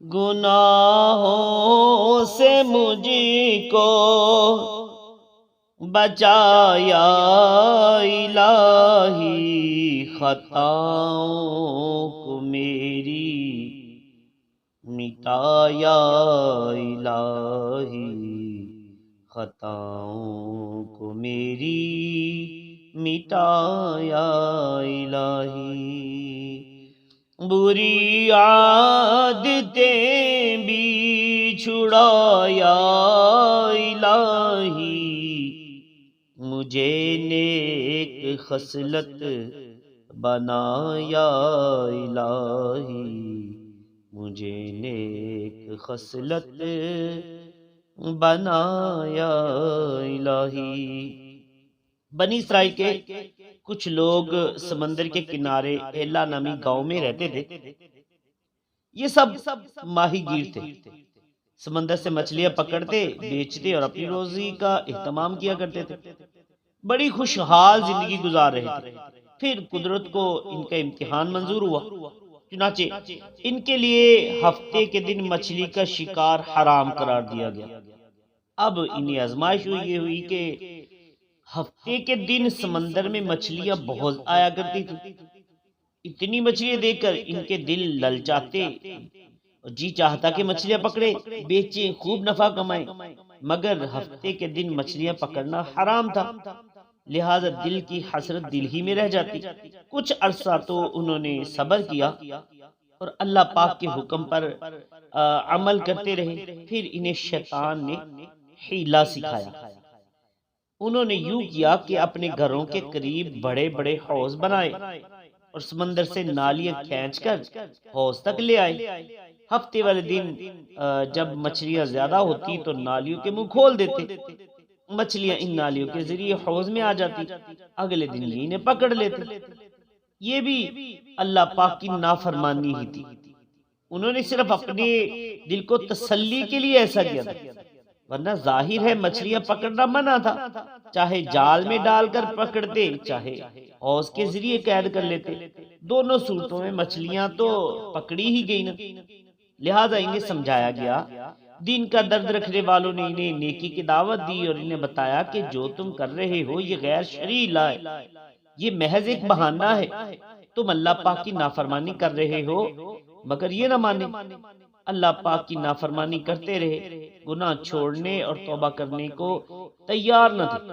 گناہوں سے مجھ کو بچایا، الہی خطاؤں کو میری مٹایا، الہی خطاؤں کو میری مٹایا، الہی بری عادتیں بھی چھڑایا الہی مجھے نیک خصلت بنایا الہی مجھے نیک خصلت بنایا الہی بنی اسرائیل کے کچھ لوگ سمندر کے کنارے ایلا نامی گاؤں میں رہتے تھے۔ یہ سب ماہی گیر تھے۔ سمندر سے مچھلیاں پکڑتے، بیچتے اور اپنی روزی کا اہتمام کیا کرتے تھے۔ بڑی خوشحال زندگی گزار رہے تھے۔ پھر قدرت کو ان کا امتحان منظور ہوا۔ چنانچہ ان کے لیے ہفتے کے دن مچھلی کا شکار حرام قرار دیا گیا۔ اب انہیں ازمائش ہوئی ہوئی کہ ہفتے کے دن سمندر میں مچھلیاں بہت آیا کرتی تھی اتنی مچھلیاں دیکھ کر ان کے دل للچاتے جی چاہتا کہ مچھلیاں پکڑے بیچے خوب نفع کمائے۔ مگر ہفتے کے دن مچھلیاں پکڑنا حرام تھا۔ لہذا دل کی حسرت دل ہی میں رہ جاتی۔ کچھ عرصہ تو انہوں نے صبر کیا اور اللہ پاک کے حکم پر عمل کرتے رہے۔ پھر انہیں شیطان نے حیلہ سکھایا۔ انہوں نے یوں کیا کہ اپنے گھروں کے قریب بڑے بڑے حوض بنائے اور سمندر سے نالیاں کھینچ کر حوض تک لے آئے۔ ہفتے والے دن جب مچھلیاں زیادہ ہوتی تو نالیوں کے منہ کھول دیتے۔ مچھلیاں ان نالیوں کے ذریعے حوض میں آ جاتی۔ اگلے دن انہیں پکڑ لیتے۔ یہ بھی اللہ پاک کی نافرمانی ہی تھی انہوں نے صرف اپنے دل کو تسلی کے لیے ایسا کیا تھا۔ ورنہ ظاہر ہے مچھلیاں پکڑنا منع تھا۔ چاہے جال میں ڈال کر پکڑتے چاہے اوز کے ذریعے قید کر لیتے۔ دونوں صورتوں میں مچھلیاں تو پکڑی ہی گئی نا۔ لہذا انہیں سمجھایا گیا۔ دین کا درد رکھنے والوں نے انہیں نیکی کی دعوت دی اور انہیں بتایا کہ جو تم کر رہے ہو یہ غیر شریع لائے یہ محض ایک بہانہ ہے۔ تم اللہ پاک کی نافرمانی کر رہے ہو مگر یہ نہ مانے۔ اللہ پاک کی نافرمانی کرتے رہے گناہ چھوڑنے اور توبہ کرنے کو تیار نہ تھے۔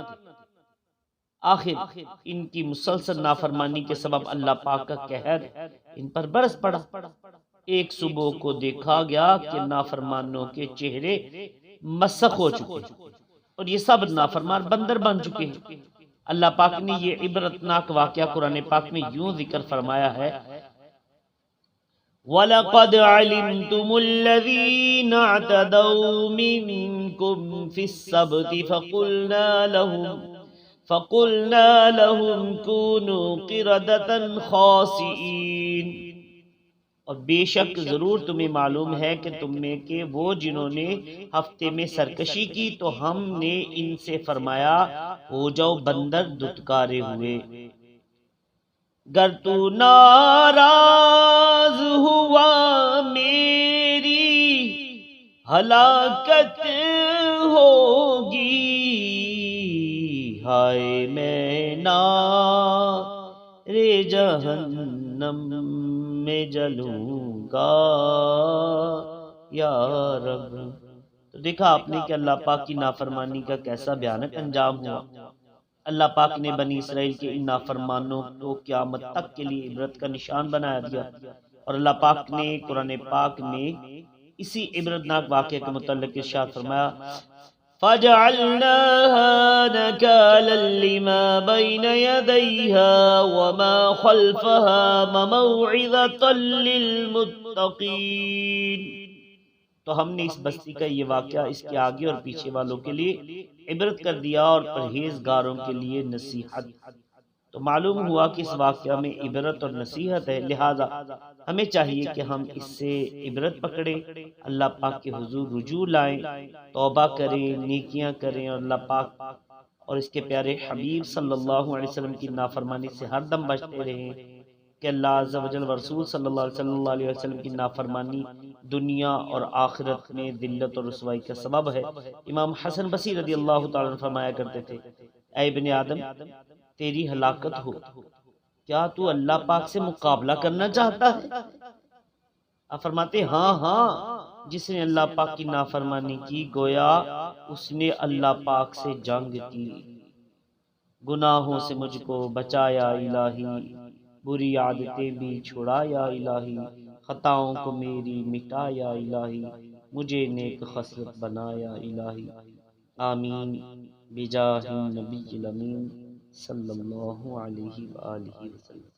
آخر ان کی مسلسل نافرمانی کے سبب اللہ پاک کا قہر ان پر برس پڑا۔ ایک صبح کو دیکھا گیا کہ نافرمانوں کے چہرے مسخ ہو چکے۔ اور یہ سب نافرمان بندر بن چکے۔ ہیں اللہ پاک نے یہ عبرتناک واقعہ قرآن پاک میں یوں ذکر فرمایا ہے وَلَقَدْ عَلِمْتُمُ الَّذِينَ اعْتَدَوْا مِنْكُمْ فِي السَّبْتِ فَقُلْنَا لَهُمْ فَقُلْنَا لَهُمْ كُونُوا قِرَدَةً خَاسِئِينَ۔ اور بے شک ضرور تمہیں معلوم ہے کہ تم میں کہ وہ جنہوں نے ہفتے میں سرکشی کی تو ہم نے ان سے فرمایا، ہو جاؤ بندر دتکارے ہوئے۔ گر تو ناراض ہوا میری ہلاکت ہوگی۔ ہائے میں نا رے جہنم میں جلوں گا۔ یا رب، تو دیکھا آپ نے کہ اللہ پاک کی نافرمانی کا کیسا بیانک انجام ہوا۔ اللہ پاک نے بنی اسرائیل کے ان نافرمانوں کو قیامت تک کے لیے عبرت کا نشان بنایا دیا اور اللہ پاک نے قرآن پاک میں اسی عبرتناک واقعے کے متعلق ارشاد فرمایا فَجَعَلْنَاهَا نَكَالًا لِمَا بَيْنَ يَدَيْهَا وَمَا خَلْفَهَا مَمَوْعِذَةً لِلْمُتَّقِينَ۔ تو ہم نے اس بستی کا یہ واقعہ اس کے آگے اور پیچھے والوں کے لیے عبرت کر دیا اور پرہیزگاروں کے لیے نصیحت۔ تو معلوم ہوا کہ اس واقعہ میں عبرت اور نصیحت ہے، لہذا ہمیں چاہیے کہ ہم اس سے عبرت پکڑیں۔ اللہ پاک کے حضور رجوع لائیں، توبہ کریں، نیکیاں کریں اور اللہ پاک اور اس کے پیارے حبیب صلی اللہ علیہ وسلم کی نافرمانی سے ہر دم بچتے رہیں۔ کہ اللہ عز و جل و رسول صلی اللہ علیہ وسلم کی نافرمانی دنیا اور آخرت میں دلت اور رسوائی کا سبب ہے۔ امام حسن بصیر رضی اللہ تعالیٰ عنہ فرمایا کرتے تھے، اے ابن آدم، تیری ہلاکت ہو۔ کیا تو اللہ پاک سے مقابلہ کرنا چاہتا ہے؟ آپ فرماتے ہاں ہاں۔ جس نے اللہ پاک کی نافرمانی کی، گویا اس نے اللہ پاک سے جنگ کی۔ گناہوں سے مجھ کو بچایا، الہی۔ بری عادتیں بھی چھوڑایا الہی، خطاؤں کو میری مٹایا الہی، مجھے نیک خسرت بنایا الہی۔ آمین۔ بجاہ نبی الامین صلی اللہ علیہ وآلہ وسلم۔